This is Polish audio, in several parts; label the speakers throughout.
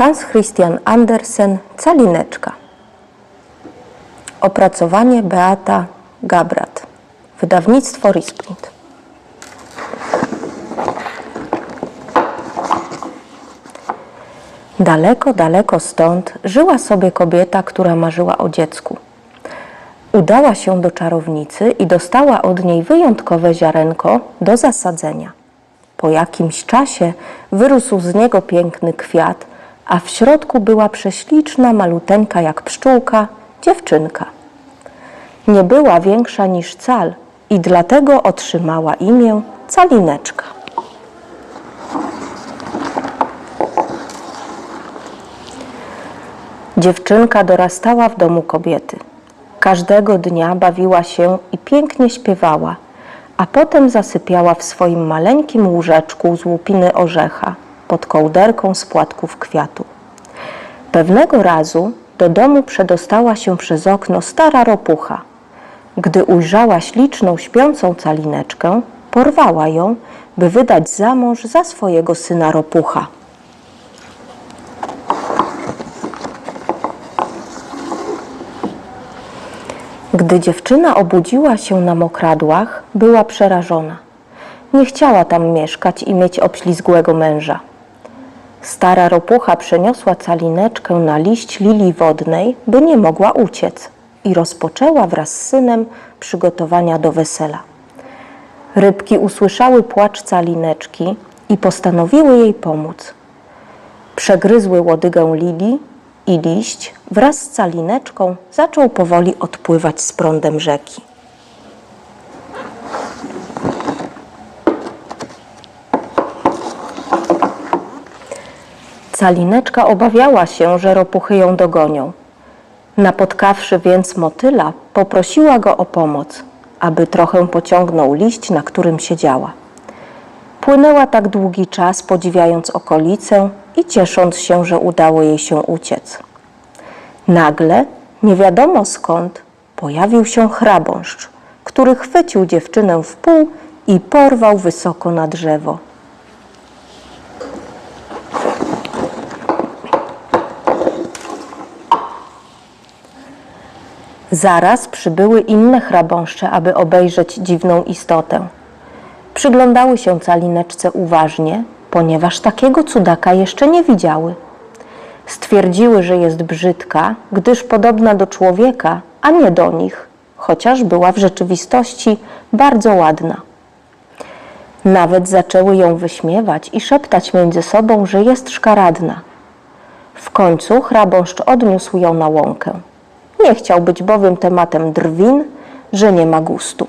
Speaker 1: Hans Christian Andersen Calineczka. Opracowanie Beata Gabrat. Wydawnictwo Risprint. Daleko, daleko stąd żyła sobie kobieta, która marzyła o dziecku. Udała się do czarownicy i dostała od niej wyjątkowe ziarenko do zasadzenia. Po jakimś czasie wyrósł z niego piękny kwiat, a w środku była prześliczna, maluteńka jak pszczółka, dziewczynka. Nie była większa niż cal i dlatego otrzymała imię Calineczka. Dziewczynka dorastała w domu kobiety. Każdego dnia bawiła się i pięknie śpiewała, a potem zasypiała w swoim maleńkim łóżeczku z łupiny orzecha pod kołderką z płatków kwiatu. Pewnego razu do domu przedostała się przez okno stara ropucha. Gdy ujrzała śliczną, śpiącą calineczkę, porwała ją, by wydać za mąż za swojego syna ropucha. Gdy dziewczyna obudziła się na mokradłach, była przerażona. Nie chciała tam mieszkać i mieć obślizgłego męża. Stara ropucha przeniosła calineczkę na liść lilii wodnej, by nie mogła uciec i rozpoczęła wraz z synem przygotowania do wesela. Rybki usłyszały płacz calineczki i postanowiły jej pomóc. Przegryzły łodygę lilii i liść wraz z calineczką zaczął powoli odpływać z prądem rzeki. Calineczka obawiała się, że ropuchy ją dogonią. Napotkawszy więc motyla, poprosiła go o pomoc, aby trochę pociągnął liść, na którym siedziała. Płynęła tak długi czas, podziwiając okolicę i ciesząc się, że udało jej się uciec. Nagle, nie wiadomo skąd, pojawił się chrabąszcz, który chwycił dziewczynę w pół i porwał wysoko na drzewo. Zaraz przybyły inne chrabąszcze, aby obejrzeć dziwną istotę. Przyglądały się calineczce uważnie, ponieważ takiego cudaka jeszcze nie widziały. Stwierdziły, że jest brzydka, gdyż podobna do człowieka, a nie do nich, chociaż była w rzeczywistości bardzo ładna. Nawet zaczęły ją wyśmiewać i szeptać między sobą, że jest szkaradna. W końcu chrabąszcz odniósł ją na łąkę. Nie chciał być bowiem tematem drwin, że nie ma gustu.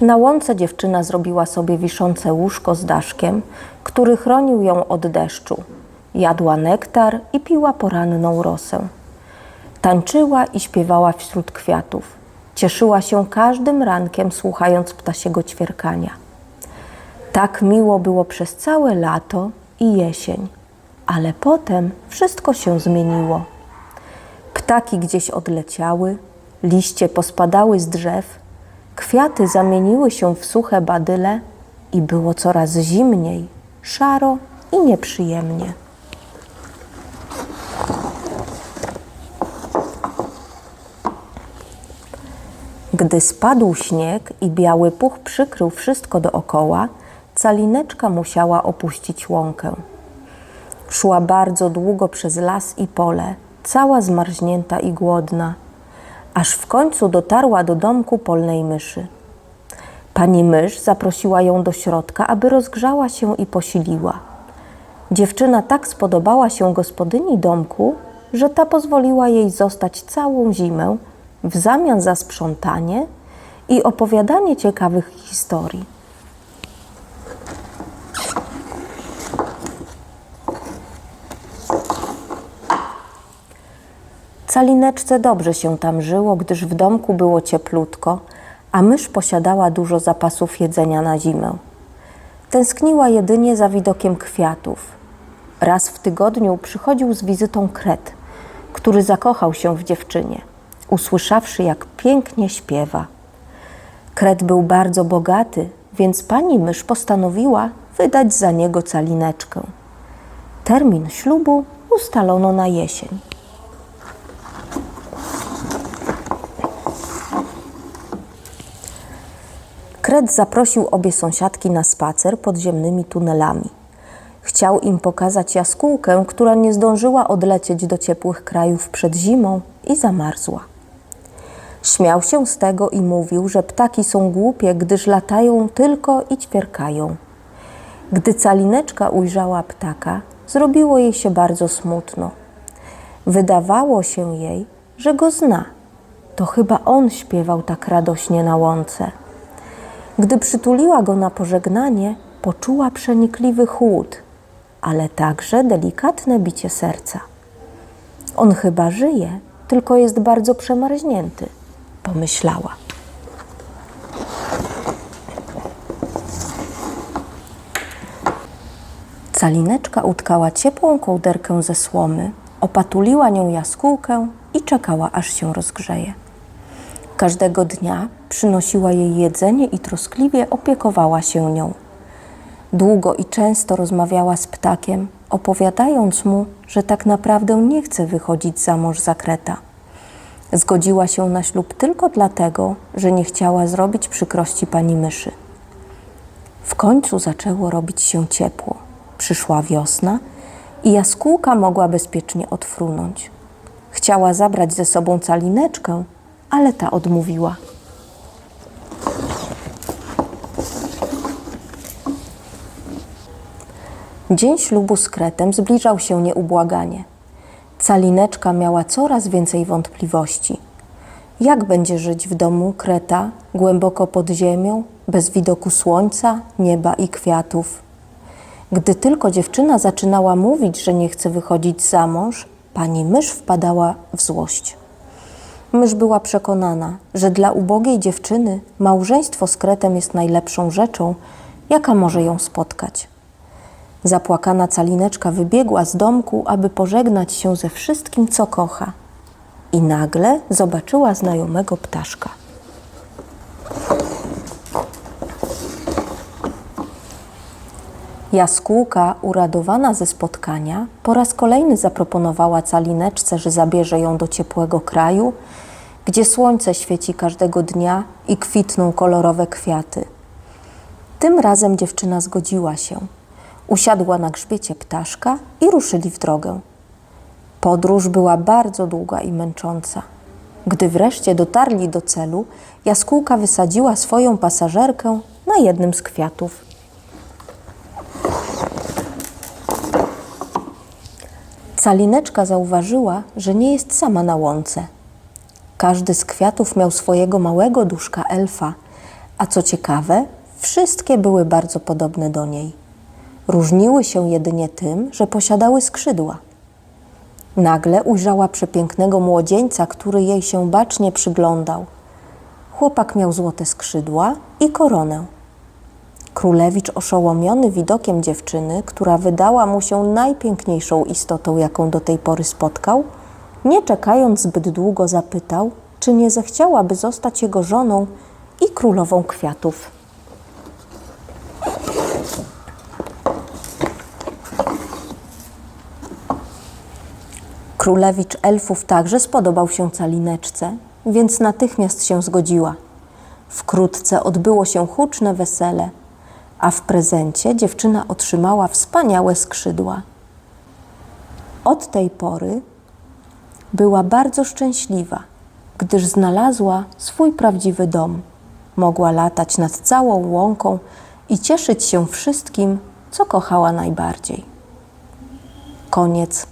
Speaker 1: Na łące dziewczyna zrobiła sobie wiszące łóżko z daszkiem, który chronił ją od deszczu. Jadła nektar i piła poranną rosę. Tańczyła i śpiewała wśród kwiatów. Cieszyła się każdym rankiem, słuchając ptasiego ćwierkania. Tak miło było przez całe lato i jesień, ale potem wszystko się zmieniło. Ptaki gdzieś odleciały, liście pospadały z drzew, kwiaty zamieniły się w suche badyle i było coraz zimniej, szaro i nieprzyjemnie. Gdy spadł śnieg i biały puch przykrył wszystko dookoła, calineczka musiała opuścić łąkę. Szła bardzo długo przez las i pole, cała zmarznięta i głodna, aż w końcu dotarła do domku polnej myszy. Pani mysz zaprosiła ją do środka, aby rozgrzała się i posiliła. Dziewczyna tak spodobała się gospodyni domku, że ta pozwoliła jej zostać całą zimę w zamian za sprzątanie i opowiadanie ciekawych historii. Calineczce dobrze się tam żyło, gdyż w domku było cieplutko, a mysz posiadała dużo zapasów jedzenia na zimę. Tęskniła jedynie za widokiem kwiatów. Raz w tygodniu przychodził z wizytą kret, który zakochał się w dziewczynie, usłyszawszy, jak pięknie śpiewa. Kret był bardzo bogaty, więc pani mysz postanowiła wydać za niego calineczkę. Termin ślubu ustalono na jesień. Kret zaprosił obie sąsiadki na spacer podziemnymi tunelami. Chciał im pokazać jaskółkę, która nie zdążyła odlecieć do ciepłych krajów przed zimą i zamarzła. Śmiał się z tego i mówił, że ptaki są głupie, gdyż latają tylko i ćwierkają. Gdy calineczka ujrzała ptaka, zrobiło jej się bardzo smutno. Wydawało się jej, że go zna. To chyba on śpiewał tak radośnie na łące. Gdy przytuliła go na pożegnanie, poczuła przenikliwy chłód, ale także delikatne bicie serca. On chyba żyje, tylko jest bardzo przemarznięty, pomyślała. Calineczka utkała ciepłą kołderkę ze słomy, opatuliła nią jaskółkę i czekała, aż się rozgrzeje. Każdego dnia przynosiła jej jedzenie i troskliwie opiekowała się nią. Długo i często rozmawiała z ptakiem, opowiadając mu, że tak naprawdę nie chce wychodzić za mąż za kreta. Zgodziła się na ślub tylko dlatego, że nie chciała zrobić przykrości pani myszy. W końcu zaczęło robić się ciepło. Przyszła wiosna i jaskółka mogła bezpiecznie odfrunąć. Chciała zabrać ze sobą calineczkę, ale ta odmówiła. Dzień ślubu z Kretem zbliżał się nieubłaganie. Calineczka miała coraz więcej wątpliwości. Jak będzie żyć w domu Kreta, głęboko pod ziemią, bez widoku słońca, nieba i kwiatów? Gdy tylko dziewczyna zaczynała mówić, że nie chce wychodzić za mąż, pani mysz wpadała w złość. Mysz była przekonana, że dla ubogiej dziewczyny małżeństwo z Kretem jest najlepszą rzeczą, jaka może ją spotkać. Zapłakana calineczka wybiegła z domku, aby pożegnać się ze wszystkim, co kocha. I nagle zobaczyła znajomego ptaszka. Jaskółka, uradowana ze spotkania, po raz kolejny zaproponowała calineczce, że zabierze ją do ciepłego kraju, gdzie słońce świeci każdego dnia i kwitną kolorowe kwiaty. Tym razem dziewczyna zgodziła się. Usiadła na grzbiecie ptaszka i ruszyli w drogę. Podróż była bardzo długa i męcząca. Gdy wreszcie dotarli do celu, jaskółka wysadziła swoją pasażerkę na jednym z kwiatów. Calineczka zauważyła, że nie jest sama na łące. Każdy z kwiatów miał swojego małego duszka elfa, a co ciekawe, wszystkie były bardzo podobne do niej. Różniły się jedynie tym, że posiadały skrzydła. Nagle ujrzała przepięknego młodzieńca, który jej się bacznie przyglądał. Chłopak miał złote skrzydła i koronę. Królewicz, oszołomiony widokiem dziewczyny, która wydała mu się najpiękniejszą istotą, jaką do tej pory spotkał, nie czekając zbyt długo zapytał, czy nie zechciałaby zostać jego żoną i królową kwiatów. Królewicz elfów także spodobał się calineczce, więc natychmiast się zgodziła. Wkrótce odbyło się huczne wesele, a w prezencie dziewczyna otrzymała wspaniałe skrzydła. Od tej pory była bardzo szczęśliwa, gdyż znalazła swój prawdziwy dom. Mogła latać nad całą łąką i cieszyć się wszystkim, co kochała najbardziej. Koniec